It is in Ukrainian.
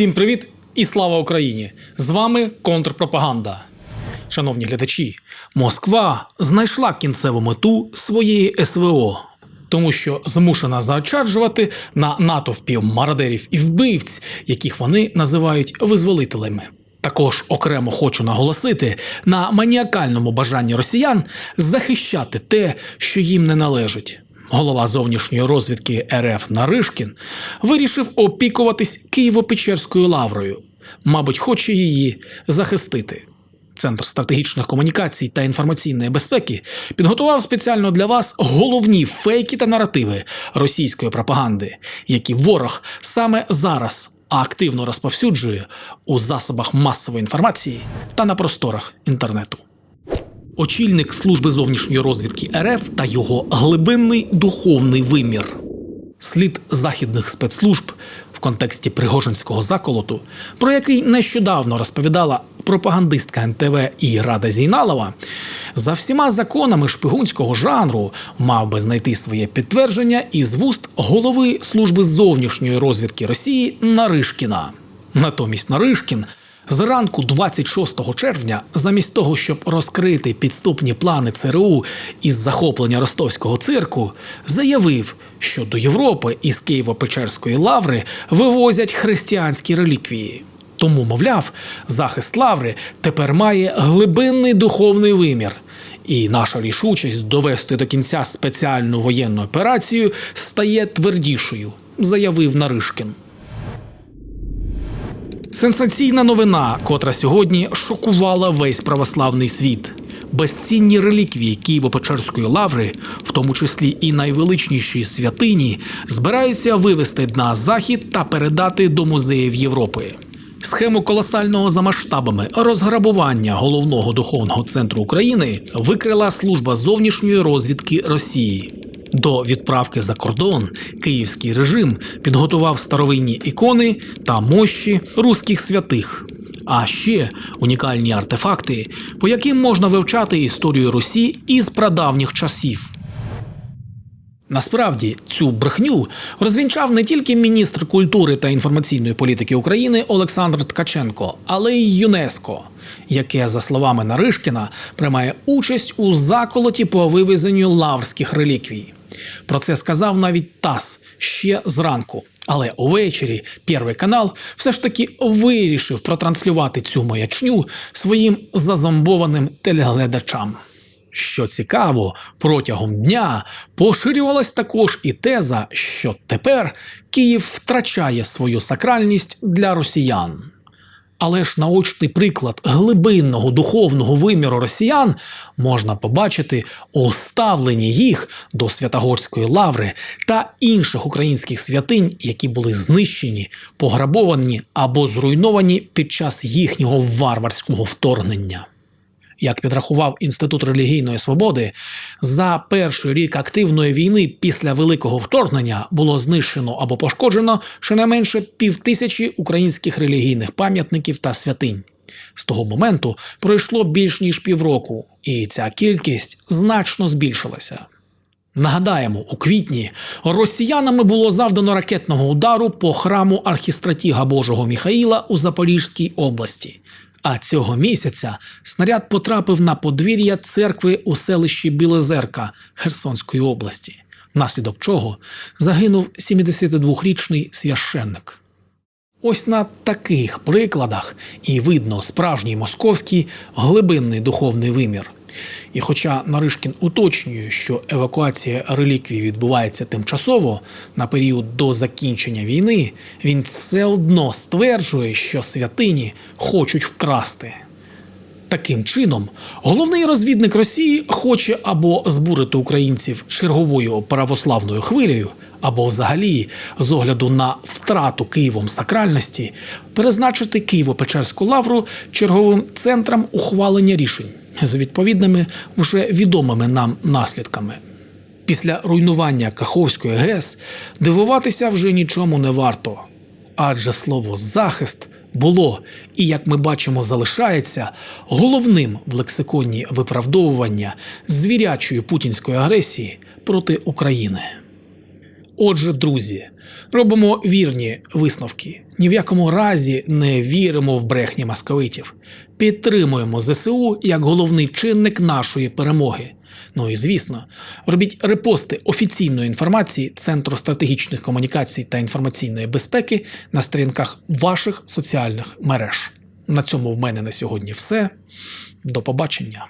Всім привіт і слава Україні! З вами контрпропаганда. Шановні глядачі, Москва знайшла кінцеву мету своєї СВО, тому що змушена заочаджувати на натовпів мародерів і вбивць, яких вони називають визволителями. Також окремо хочу наголосити на маніакальному бажанні росіян захищати те, що їм не належить. Голова зовнішньої розвідки РФ Наришкін вирішив опікуватись Києво-Печерською лаврою. Мабуть, хоче її захистити. Центр стратегічних комунікацій та інформаційної безпеки підготував спеціально для вас головні фейки та наративи російської пропаганди, які ворог саме зараз активно розповсюджує у засобах масової інформації та на просторах інтернету. Очільник служби зовнішньої розвідки РФ та його глибинний духовний вимір. Слід західних спецслужб в контексті Пригожинського заколоту, про який нещодавно розповідала пропагандистка НТВ і Рада Зійналова, за всіма законами шпигунського жанру мав би знайти своє підтвердження із вуст голови служби зовнішньої розвідки Росії Наришкіна. Натомість Наришкін Зранку 26 червня, замість того, щоб розкрити підступні плани ЦРУ із захоплення ростовського цирку, заявив, що до Європи із Києво-Печерської лаври вивозять християнські реліквії. Тому, мовляв, захист лаври тепер має глибинний духовний вимір. І наша рішучість довести до кінця спеціальну воєнну операцію стає твердішою, заявив Наришкін. Сенсаційна новина, котра сьогодні шокувала весь православний світ. Безцінні реліквії Києво-Печерської лаври, в тому числі і найвеличніші святині, збираються вивезти на захід та передати до музеїв Європи. Схему колосального за масштабами розграбування головного духовного центру України викрила служба зовнішньої розвідки Росії. До відправки за кордон київський режим підготував старовинні ікони та мощі руських святих, а ще унікальні артефакти, по яким можна вивчати історію Русі із прадавніх часів. Насправді цю брехню розвінчав не тільки міністр культури та інформаційної політики України Олександр Ткаченко, але й ЮНЕСКО, яке, за словами Наришкіна, приймає участь у заколоті по вивезенню лаврських реліквій. Про це сказав навіть ТАСС ще зранку. Але увечері Перший канал все ж таки вирішив протранслювати цю маячню своїм зазомбованим телеглядачам. Що цікаво, протягом дня поширювалась також і теза, що тепер Київ втрачає свою сакральність для росіян. Але ж наочний приклад глибинного духовного виміру росіян можна побачити у ставленні їх до Святогорської лаври та інших українських святинь, які були знищені, пограбовані або зруйновані під час їхнього варварського вторгнення. Як підрахував Інститут релігійної свободи, за перший рік активної війни після великого вторгнення було знищено або пошкоджено щонайменше півтисячі українських релігійних пам'ятників та святинь. З того моменту пройшло більш ніж півроку, і ця кількість значно збільшилася. Нагадаємо, у квітні росіянами було завдано ракетного удару по храму архістратіга Божого Міхаїла у Запорізькій області. А цього місяця снаряд потрапив на подвір'я церкви у селищі Білозерка Херсонської області, внаслідок чого загинув 72-річний священник. Ось на таких прикладах і видно справжній московський глибинний духовний вимір. І хоча Наришкін уточнює, що евакуація реліквій відбувається тимчасово на період до закінчення війни, він все одно стверджує, що святині хочуть вкрасти. Таким чином, головний розвідник Росії хоче або збурити українців черговою православною хвилею, або взагалі, з огляду на втрату Києвом сакральності, призначити Києво-Печерську лавру черговим центром ухвалення рішень з відповідними вже відомими нам наслідками. Після руйнування Каховської ГЕС дивуватися вже нічому не варто, адже слово захист було і, як ми бачимо, залишається головним в лексиконі виправдовування звірячої путінської агресії проти України. Отже, друзі, робимо вірні висновки. Ні в якому разі не віримо в брехні московитів. Підтримуємо ЗСУ як головний чинник нашої перемоги. Ну і звісно, робіть репости офіційної інформації Центру стратегічних комунікацій та інформаційної безпеки на сторінках ваших соціальних мереж. На цьому в мене на сьогодні все. До побачення.